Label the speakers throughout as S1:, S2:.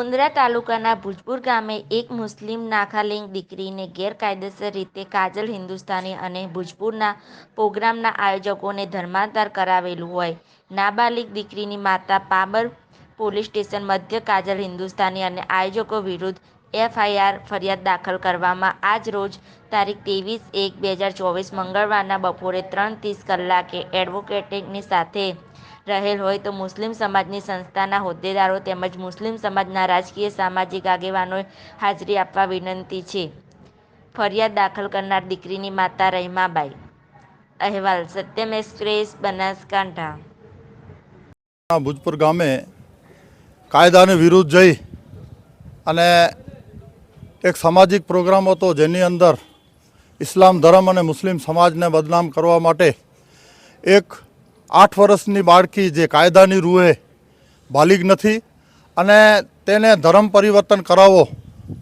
S1: મુન્દ્રા તાલુકાના ભુજપુર ગામે એક મુસ્લિમ નાખાલિંગ દીકરીને ગેરકાયદેસર રીતે કાજલ હિન્દુસ્તાની અને ભુજપુરના પ્રોગ્રામના આયોજકોને ધર્માંતર કરાવેલું હોય. નાબાલિગ દીકરીની માતા પાબર પોલીસ સ્ટેશન મધ્ય કાજલ હિન્દુસ્તાની અને આયોજકો વિરુદ્ધ એફઆઈઆર ફરિયાદ દાખલ કરવામાં આજ રોજ તારીખ ત્રેવીસ એક બે હજાર ચોવીસ મંગળવારના બપોરે ત્રણ ત્રીસ કલાકે એડવોકેટની સાથે રહેલ હોય તો મુસ્લિમ સમાજની સંસ્થાના હોદ્દેદારો તેમજ મુસ્લિમ સમાજના રાજકીય સામાજિક આગેવાનોએ હાજરી આપવા વિનંતી છે. ફરિયાદ દાખલ કરનાર દીકરીની માતા રહીમાબાઈ. અહેવાલ સત્યમ એક્સપ્રેસ, બનાસકાંઠા.
S2: ભુજપુર ગામે કાયદાની વિરુદ્ધ જઈ અને એક સામાજિક પ્રોગ્રામ હતો જેની અંદર ઇસ્લામ ધર્મ અને મુસ્લિમ સમાજને બદનામ કરવા માટે એક આઠ વર્ષની બાળકી જે કાયદાની રૂએ બાલિગ નથી અને તેને ધર્મ પરિવર્તન કરાવવો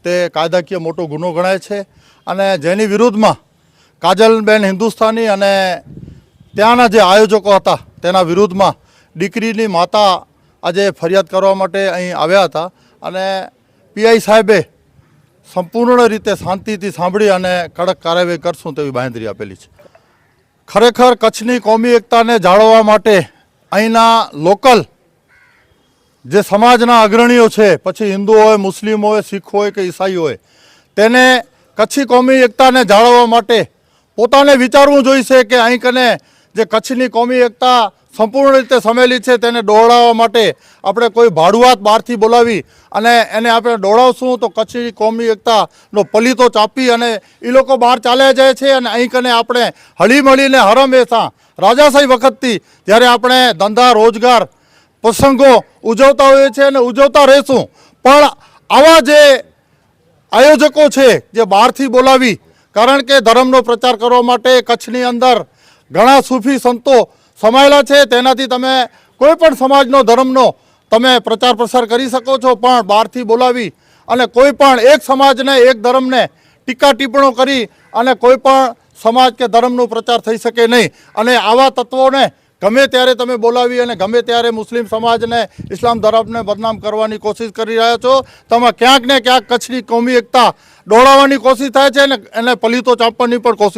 S2: તે કાયદાકીય મોટો ગુનો ગણાય છે. અને જેની વિરુદ્ધમાં કાજલબેન હિન્દુસ્તાની અને ત્યાંના જે આયોજકો હતા, તેના વિરુદ્ધમાં દીકરીની માતા આજે ફરિયાદ કરવા માટે અહીં આવ્યા હતા. અને પીઆઈ સાહેબે સંપૂર્ણ રીતે શાંતિથી સાંભળી અને કડક કાર્યવાહી કરશું તેવી બાંહેધરી આપેલી છે. ખરેખર કચ્છની કોમી એકતાને જાળવવા માટે અહીંના લોકલ જે સમાજના અગ્રણીઓ છે, પછી હિન્દુ હોય મુસ્લિમ હોય શીખ હોય કે ઈસાઈ હોય તેને કચ્છી કોમી એકતાને જાળવવા માટે પોતાને વિચારવું જોઈશે કે અહીં કને જે કચ્છની કોમી એકતા સંપૂર્ણ રીતે સમેલી છે તેને દોડાવવા માટે આપણે કોઈ ભાડુઆત બહારથી બોલાવી અને એને આપણે દોડાવશું તો કચ્છી કોમી એકતાનો પલીતો ચાપી અને એ લોકો બહાર ચાલ્યા જાય છે અને અહીં કને આપણે હળી મળીને હરમેશા રાજાશાહી વખતથી જ્યારે આપણે ધંધા, રોજગાર, પ્રસંગો ઉજવતા હોઈએ છીએ અને ઉજવતા રહેશું, પણ આવા જે આયોજકો છે જે બહારથી બોલાવી, કારણ કે ધર્મનો પ્રચાર કરવા માટે કચ્છની અંદર ઘણા સૂફી સંતો સમાયેલા છે. તેનાથી તમે કોઈ પણ સમાજનો, ધર્મનો તમે પ્રચાર પ્રસાર કરી શકો છો. પણ બહારથી બોલાવી અને કોઈ પણ એક સમાજને, એક ધર્મને ટીકા ટિપ્પણો કરી અને કોઈ પણ સમાજ કે ધર્મનો પ્રચાર થઈ શકે નહીં. અને આવા તત્વોને ગમે ત્યારે તમે બોલાવી અને ગમે ત્યારે મુસ્લિમ સમાજને, ઇસ્લામ ધર્મને બદનામ કરવાની કોશિશ કરી રહ્યા છો, તમે ક્યાંક ને ક્યાંક કચ્છની કોમી એકતા દોડાવવાની કોશિશ થાય છે અને એને પલીતો ચાપવાની પણ કોશિશ